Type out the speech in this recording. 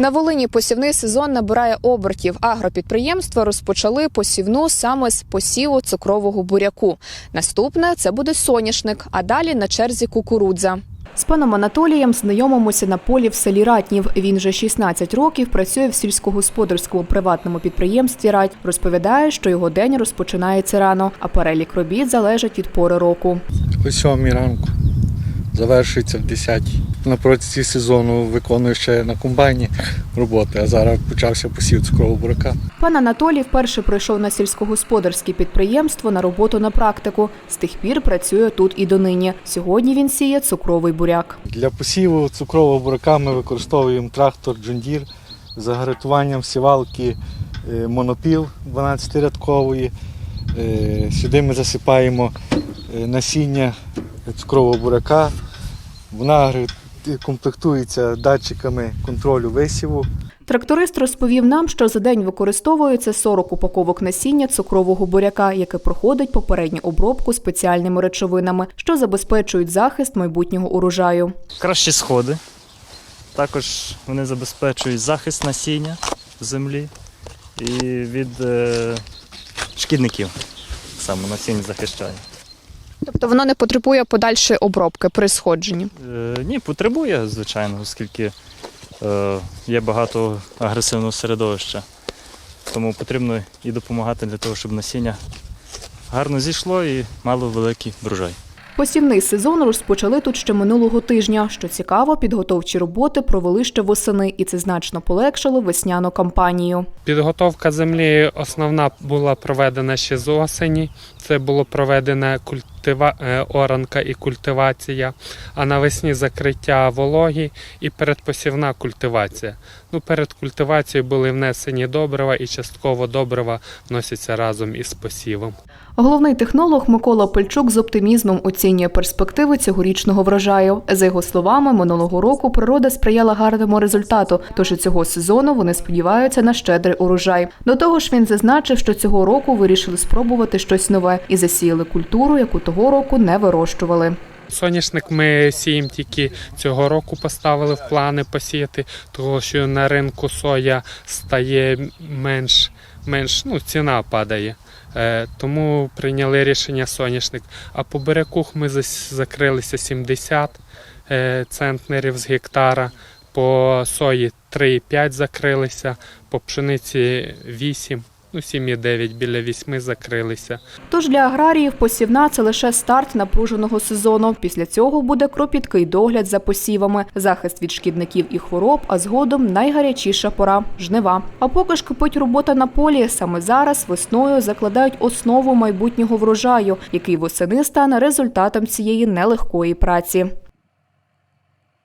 На Волині посівний сезон набирає обертів. Агропідприємства розпочали посівну саме з посіву цукрового буряку. Наступне це буде соняшник, а далі на черзі кукурудза. З паном Анатолієм знайомимося на полі в селі Ратнів. Він вже 16 років працює в сільськогосподарському приватному підприємстві Рать. Розповідає, що його день розпочинається рано, а перелік робіт залежить від пори року. О 7 ранку. Завершується в 10. На протязі сезону виконую ще на комбайні роботи, а зараз почався посів цукрового бурака. Пан Анатолій вперше прийшов на сільськогосподарське підприємство на роботу на практику. З тих пір працює тут і донині. Сьогодні він сіє цукровий буряк. Для посіву цукрового бурака ми використовуємо трактор Джундір з загартуванням сівалки е, монопіл 12-рядкової. Е, Сюди ми засипаємо е, насіння цукрового бурака. Вона комплектується датчиками контролю висіву. Тракторист розповів нам, що за день використовується 40 упаковок насіння цукрового буряка, яке проходить попередню обробку спеціальними речовинами, що забезпечують захист майбутнього урожаю. кращі сходи. Також вони забезпечують захист насіння землі і від е, шкідників саме насіння захищає. Тобто воно не потребує подальшої обробки при сходженні. Е, ні, потребує, звичайно, оскільки е, є багато агресивного середовища. Тому потрібно і допомагати для того, щоб насіння гарно зійшло і мало великий врожай. Посівний сезон розпочали тут ще минулого тижня. Що цікаво, підготовчі роботи провели ще восени, і це значно полегшило весняну кампанію. Підготовка землі основна була проведена ще з осені. Це було проведена культива... е, оранка і культивація, а навесні закриття вологі і передпосівна культивація. Ну, перед культивацією були внесені добрива і частково добрива вносяться разом із посівом. Головний технолог Микола Пельчук з оптимізмом оцінює перспективи цьогорічного врожаю. За його словами, минулого року природа сприяла гарному результату, тож і цього сезону вони сподіваються на щедрий урожай. До того ж, він зазначив, що цього року вирішили спробувати щось нове і засіяли культуру, яку того року не вирощували. Соняшник ми сіємо тільки цього року поставили в плани посіяти, тому що на ринку соя стає менш, менш ну, ціна падає. Е, тому прийняли рішення соняшник. А по буряку ми закрилися 70 е, центнерів з гектара, по сої 3,5 закрилися, по пшениці 8, ну 7,9 біля 8 закрилися. Тож для аграріїв посівна це лише старт напруженого сезону. Після цього буде кропіткий догляд за посівами, захист від шкідників і хвороб, а згодом найгарячіша пора жнива. А поки ж кипить робота на полі, саме зараз весною закладають основу майбутнього врожаю, який восени стане результатом цієї нелегкої праці.